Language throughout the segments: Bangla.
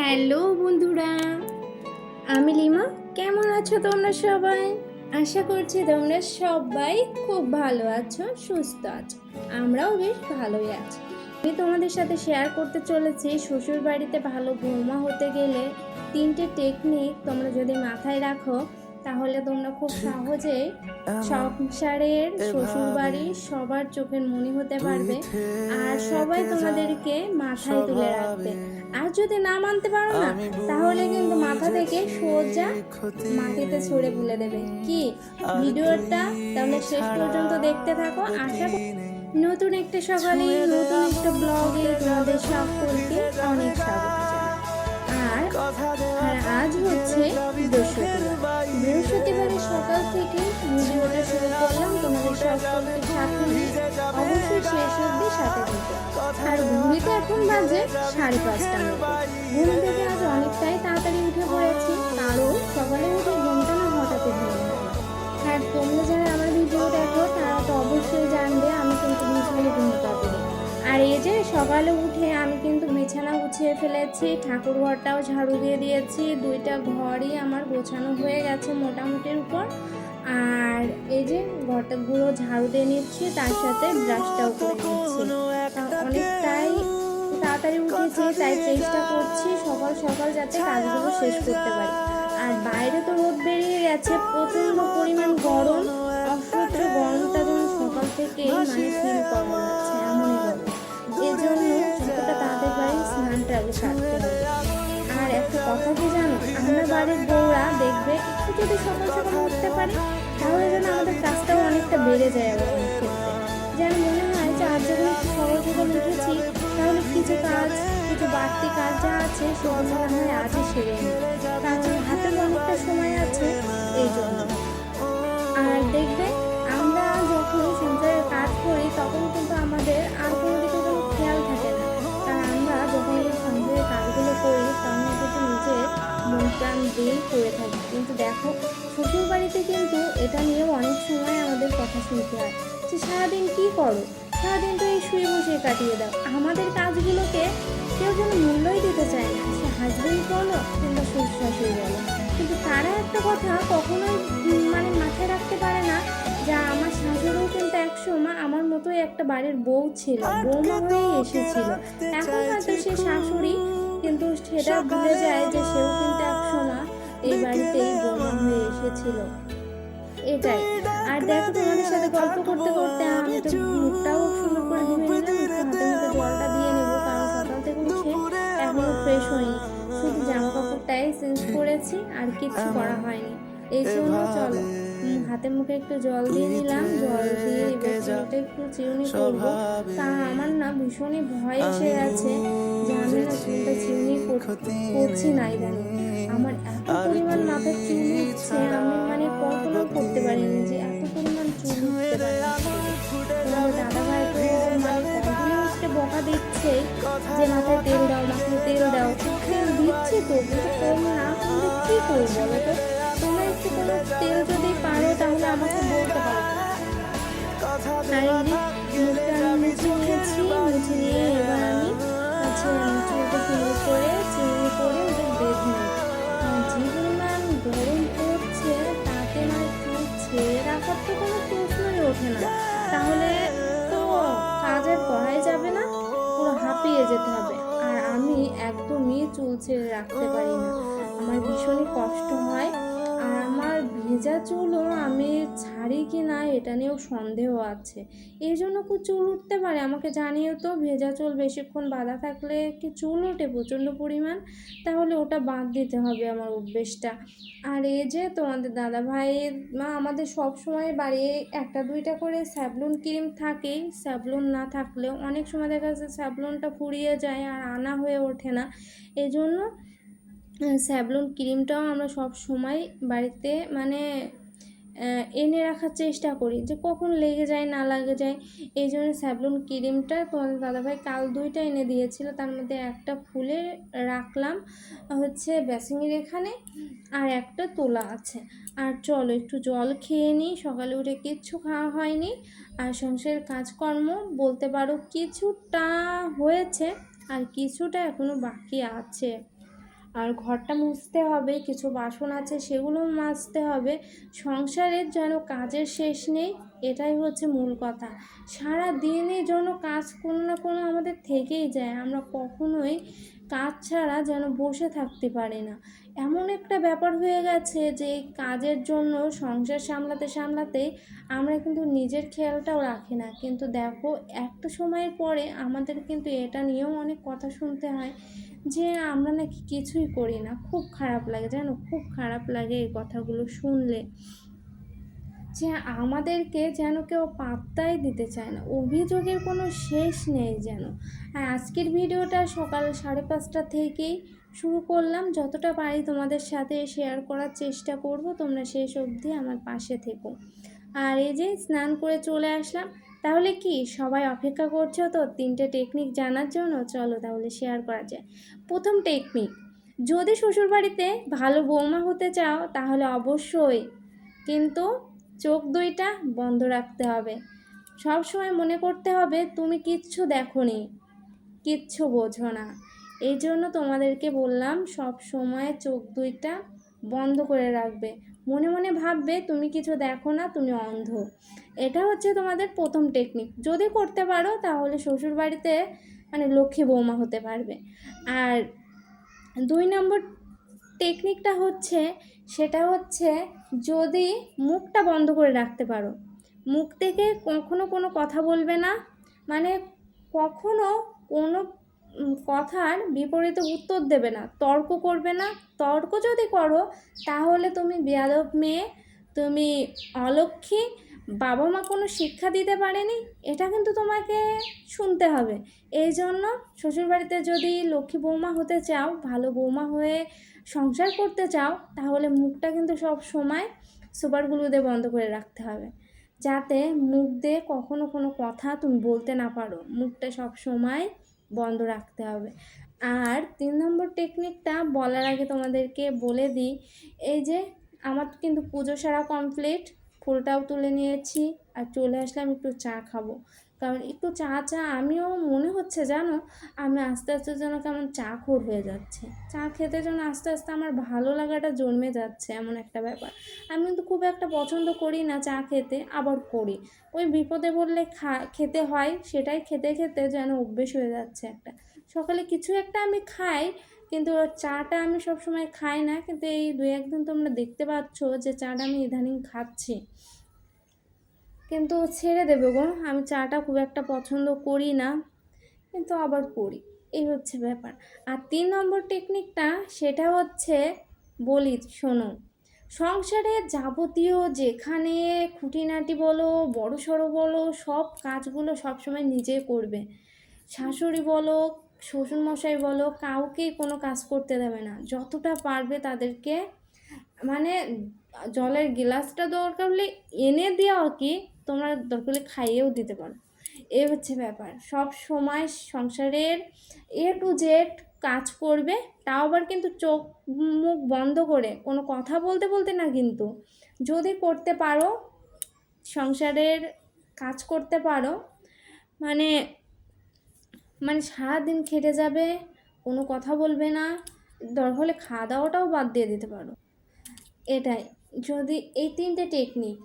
হ্যালো বন্ধুরা, আমি লিমা। কেমন আছো তোমরা সবাই? আশা করছি তোমরা সবাই খুব ভালো আছো, সুস্থ আছো। আমরাও বেশ ভালোই আছি। আমি তোমাদের সাথে শেয়ার করতে চলেছি শ্বশুর বাড়িতে ভালো বৌমা হতে গেলে তিনটে টেকনিক তোমরা যদি মাথায় রাখো তাহলে তোমরা খুব সহজেই সংসারের শ্বশুর বাড়ির সবার চোখের মনি হতে পারবে আর সবাই তোমাদেরকে মাথায় তুলে রাখবে। আর যদি না মানতে পারো না তাহলে কিন্তু মাথা থেকে সোজা মাটিতে ছড়ে ফেলে দেবে। কি? ভিডিওটা তাহলে শেষ পর্যন্ত দেখতে থাকো। আশা করি নতুন একটা সকালে নতুন একটা ব্লগে তোমাদের সকলকে অনেক স্বাগত আর আর আজ হচ্ছে বৃহস্পতিবার বৃহস্পতিবারের সকাল থেকে ভিডিওটা শুরু করলাম তোমাদের অবশ্যই শেষ অব্দি সাথে আর ঘুমিতে এখন বাজে সাড়ে পাঁচটা ঘুম থেকে আজ অনেকটাই তাড়াতাড়ি উঠে পড়েছি কারণ সকালে উঠে ঘুমটা না হঠাৎ আর তোমরা যারা আমার ভিডিও দেখো, তারা তো অবশ্যই জানবে আমি কিন্তু আর এই যে সকালে উঠে গুছিয়ে ফেলেছি, ঠাকুর ঘরটাও ঝাড়ু দিয়ে দিয়েছি, দুইটা ঘরই আমার গোছানো হয়ে গেছে মোটামুটির উপর। আর এই যে ঘরটাগুলো ঝাড়ু দিয়ে নিচ্ছি, তার সাথে ব্রাশটাও অনেকটাই তাড়াতাড়ি উঠেছি, তাই চেষ্টা করছি সকাল সকাল যাতে কাজগুলো শেষ করতে পারি। আর বাইরে তো রোদ বেরিয়ে গেছে, প্রচণ্ড পরিমাণ গরম, অসহ্য গরমটা যেন সকাল থেকে মানে ফিল করা যাচ্ছে এমনই গরম। এই সারতে হবে। আর একটা কথা কি জানো? আমরা বাড়ির বউরা দেখবে একটু যদি সকাল সকাল উঠতে পারি, তাহলে যেন আমাদের কাজটাও অনেকটা বেড়ে যায় ক্ষেত্রে। যেন মনে হয় যে, আজ যখন একটু উঠেছি, তাহলে কিছু কাজ, কিছু বাড়তি কাজ যা আছে সেগুলো মনে হয় আজই সেরে নিই অনেকটা সময় আছে এই জন্য। আর দেখবে আমাদের কাজগুলোকে কেউ যেন মূল্যই দিতে চায় না। সে হাজবেন্ড বলো কিংবা শ্বশুর শাশুড়ি বলো। কিন্তু তারা একটা কথা কখনোই মানে মাথায় রাখতে পারে না যা আমার শাশুড়িও কিন্তু এক সময় আমার মতোই একটা বাড়ির বউ ছিল বৌমা হয়েই এসেছিল। এখন হয়তো সে শাশুড়ি কিন্তু সেটা ভুলে যায় যে সেও কিন্তু এক সময় এই বাড়িতেই বৌমা হয়ে এসেছিল। এটাই। আর দেখো তোমাদের সাথে গল্প করতে করতে আমি তো মুখটাও সুন্দর করে ধুয়ে নিলাম হাতে মুখে জলটা দিয়ে নেব, কারণ সকাল থেকে উঠে এখনও ফ্রেশ হয়নি। শুধু জামা কাপড়টাই চেঞ্জ করেছি, আর কিছু করা হয়নি। এই জন্য চলো হাতে মুখে একটু জল দিয়ে নিলাম, জল দিয়ে এবার একটু চিরুনি করব। তা আমার না ভীষণই ভয় এসে গেছে যে আমি না চুলটা চিরুনি করছি না ইদানিং। আমার এত পরিমাণ মাথার চুল উঠছে আমি মানে কল্পনা করতে পারিনি যে এত পরিমাণ চুল মানে বকা দিচ্ছে যে, মাথায় তেল দাও, মাথায় তেল দাও। তেল দিচ্ছি তো না করলে করব একটু কোনো তেল যদি পারো, তাহলে আমাকে বলতে পারো। মুখটা আমি চুলটা করে করে ওটা বেঁধে কি না এটা নিয়েও সন্দেহ আছে। এই জন্য কি চুল উঠতে পারে। আমাকে জানিও তো, ভেজা চুল বেশিক্ষণ বাঁধা থাকলে কি চুল ওঠে প্রচণ্ড পরিমাণ? তাহলে ওটা বাদ দিতে হবে আমার অভ্যেসটা। আর এই যে তোমাদের দাদা ভাইয়ের মা আমাদের সব সময় বাড়ি একটা দুইটা করে স্যাবলুন ক্রিম থাকেই। স্যাবলুন না থাকলেও অনেক সময় দেখা যাচ্ছে স্যাবলুনটা ফুরিয়ে যায় আর আনা হয়ে ওঠে না। এই জন্য স্যাবলুন ক্রিমটাও আমরা সব সময় বাড়িতে মানে এনে রাখার চেষ্টা করি যে কখন লেগে যায়, না লাগে যায়। এই জন্য স্যাবলুন ক্রিমটা তোমাদের দাদাভাই কাল দুইটা এনে দিয়েছিল। তার মধ্যে একটা ফুলে রাখলাম, হচ্ছে বেসিংয়ের এখানে, আর একটা তোলা আছে। আর চলো একটু জল খেয়ে নিই, সকালে উঠে কিচ্ছু খাওয়া হয়নি। আর সংসারের কাজকর্ম বলতে পারো কিছুটা হয়েছে, আর কিছুটা এখনও বাকি আছে। আর ঘরটা মুছতে হবে, কিছু বাসন আছে সেগুলো মাজতে হবে। সংসারের যেন কাজের শেষ নেই, এটাই হচ্ছে মূল কথা। সারা দিনে যেন কাজ কোনো না কোনো আমাদের থেকেই যায়, আমরা কখনোই কাজ ছাড়া যেন বসে থাকতে পারি না। এমন একটা ব্যাপার হয়ে গেছে যে, কাজের জন্য সংসার সামলাতে সামলাতে আমরা কিন্তু নিজের খেয়ালটাও রাখি না। কিন্তু দেখো, একটা সময়ের পরে আমাদের কিন্তু এটা নিয়েও অনেক কথা শুনতে হয় যে, আমরা নাকি কিছুই করি না। খুব খারাপ লাগে, জানো? খুব খারাপ লাগে এই কথাগুলো শুনলে। যে আমাদেরকে যেন কেউ পাত্তাই দিতে চায় না। অভিযোগের কোনো শেষ নেই যেন। আর আজকের ভিডিওটা সকাল সাড়ে পাঁচটা থেকেই শুরু করলাম। যতটা পারি তোমাদের সাথে শেয়ার করার চেষ্টা করব। তোমরা শেষ অবধি আমার পাশে থেকো। আর এই যে স্নান করে চলে আসলাম। তাহলে কি সবাই অপেক্ষা করছ তো? তিনটে টেকনিক জানার জন্য চলো তাহলে শেয়ার করা যায়। প্রথম টেকনিক যদি শ্বশুরবাড়িতে ভালো বৌমা হতে চাও তাহলে অবশ্যই কিন্তু চোখ দুইটা বন্ধ রাখতে হবে। সব সময় মনে করতে হবে, তুমি কিচ্ছু দেখো নি কিচ্ছু বোঝো না। এই জন্য তোমাদেরকে বললাম, সব সময় চোখ দুইটা বন্ধ করে রাখবে। মনে মনে ভাববে, তুমি কিছু দেখো না, তুমি অন্ধ। এটা হচ্ছে তোমাদের প্রথম টেকনিক যদি করতে পারো, তাহলে শ্বশুরবাড়িতে মানে লক্ষ্মী বৌমা হতে পারবে। আর দুই নম্বর টেকনিকটা হচ্ছে সেটা হচ্ছে যদি মুখটা বন্ধ করে রাখতে পারো। মুখ থেকে কখনো কোনো কথা বলবে না। মানে কখনো কোনো কথার বিপরীত উত্তর দেবে না, তর্ক করবে না। তর্ক যদি করো, তাহলে তুমি বেয়াদব মেয়ে, তুমি অলক্ষী বাবা মা কোনো শিক্ষা দিতে পারেনি? এটা কিন্তু তোমাকে শুনতে হবে। এই জন্য শ্বশুরবাড়িতে যদি লক্ষ্মী বৌমা হতে চাও, ভালো বৌমা হয়ে সংসার করতে চাও, তাহলে মুখটা কিন্তু সব সময় সুপার গ্লু দিয়ে বন্ধ করে রাখতে হবে। যাতে মুখ দিয়ে কখনো কোনো কথা তুমি বলতে না পারো, মুখটা সব সময় বন্ধ রাখতে হবে। আর তিন নম্বর টেকনিকটা বলার আগে তোমাদেরকে বলে দিই, এই যে আমার কিন্তু পুজো সারা কমপ্লিট ফুলটাও তুলে নিয়েছি আর চলে আসলাম একটু চা খাব। কারণ একটু চা চা আমিও মনে হচ্ছে জানো, আমি আস্তে আস্তে যেন কেমন চা খোর হয়ে যাচ্ছে। চা খেতে যেন আস্তে আস্তে আমার ভালো লাগাটা জন্মে যাচ্ছে এমন একটা ব্যাপার। আমি কিন্তু খুব একটা পছন্দ করি না চা খেতে, আবার করি। ওই বিপদে বললে খা, খেতে হয়, সেটাই খেতে খেতে যেন অভ্যেস হয়ে যাচ্ছে একটা। সকালে কিছু একটা আমি খাই কিন্তু চাটা আমি সবসময় খাই না, কিন্তু এই দু একদিন তোমরা দেখতে পাচ্ছ যে চাটা আমি ইদানিং খাচ্ছি। কিন্তু ছেড়ে দেবে গো, আমি চাটা খুব একটা পছন্দ করি না, কিন্তু আবার করি। এই হচ্ছে ব্যাপার। আর তিন নম্বর টেকনিকটা সেটা হচ্ছে, বলি শোনো, সংসারে যাবতীয় যেখানে খুঁটিনাটি বলো বড় সড়ো বলো, সব কাজগুলো সবসময় নিজে করবে। শাশুড়ি বলো শ্বশুরমশাই বলো কাউকেই কোনো কাজ করতে দেবে না। যতটা পারবে তাদেরকে মানে জলের গ্লাসটা দরকার হলে এনে দেওয়া কি, তোমরা দরকার হলে খাইয়েও দিতে পারো। এ হচ্ছে ব্যাপার। সব সময় সংসারের এ টু জেড কাজ করবে, তাও আবার কিন্তু চোখ মুখ বন্ধ করে, কোনো কথা বলতে বলতে না কিন্তু। যদি করতে পারো, সংসারের কাজ করতে পারো মানে মানে সারাদিন খেটে যাবে, কোনো কথা বলবে না দরকার হলে খাওয়া দাওয়াটাও বাদ দিয়ে দিতে পারো। এটাই, যদি এই তিনটে টেকনিক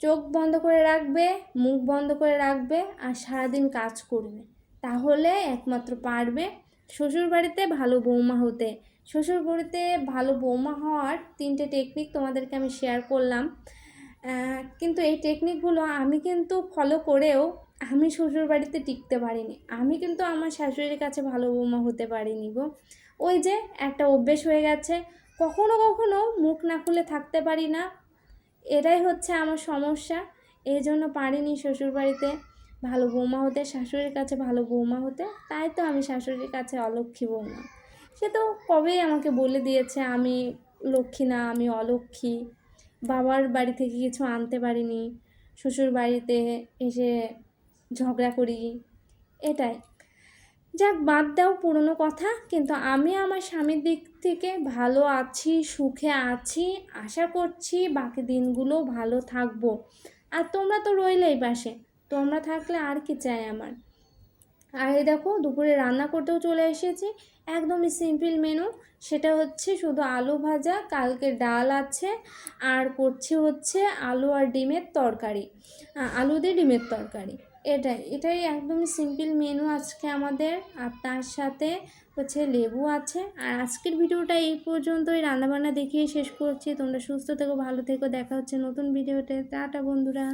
চোখ বন্ধ করে রাখবে, মুখ বন্ধ করে রাখবে আর সারাদিন কাজ করবে, তাহলে একমাত্র পারবে শ্বশুরবাড়িতে ভালো বৌমা হতে। শ্বশুরবাড়িতে ভালো বৌমা হওয়ার তিনটে টেকনিক তোমাদেরকে আমি শেয়ার করলাম। কিন্তু এই টেকনিকগুলো আমি কিন্তু ফলো করেও আমি শ্বশুরবাড়িতে টিকতে পারিনি। আমি কিন্তু আমার শাশুড়ির কাছে ভালো বৌমা হতে পারিনি গো। ওই যে একটা অভ্যেস হয়ে গেছে, কখনো কখনো মুখ না খুলে থাকতে পারি না। এটাই হচ্ছে আমার সমস্যা। এই জন্য পারিনি শ্বশুরবাড়িতে ভালো বৌমা হতে, শাশুড়ির কাছে ভালো বৌমা হতে। তাই তো আমি শাশুড়ির কাছে অলক্ষী বৌমা। সে তো কবেই আমাকে বলে দিয়েছে, আমি লক্ষ্মী না, আমি অলক্ষ্মী বাবার বাড়ি থেকে কিছু আনতে পারিনি, শ্বশুর বাড়িতে এসে ঝগড়া করি, এটাই। যাক, বাদ দাও পুরনো কথা, কিন্তু আমি আমার স্বামীর দিক থেকে ভালো আছি, সুখে আছি, আশা করছি বাকি দিনগুলো ভালো থাকব। আর তোমরা তো রইলেই পাশে, তোমরা থাকলে আর কি চাই আমার? আর এই দেখো, দুপুরে রান্না করতেও চলে এসেছি। একদমই সিম্পল মেনু সেটা হচ্ছে শুধু আলু ভাজা, কালকে ডাল আছে, আর করছি হচ্ছে আলু আর ডিমের তরকারি। আলু দিয়ে ডিমের তরকারি। এটাই এটাই একদমই সিম্পল মেনু আজকে আমাদের। আর তার সাথে হচ্ছে লেবু আছে। আর আজকের ভিডিওটা এই পর্যন্ত পর্যন্তই। রান্নাবান্না দেখিয়ে শেষ করছি। তোমরা সুস্থ থেকো, ভালো থেকো। দেখা হচ্ছে নতুন ভিডিওতে। টাটা বন্ধুরা।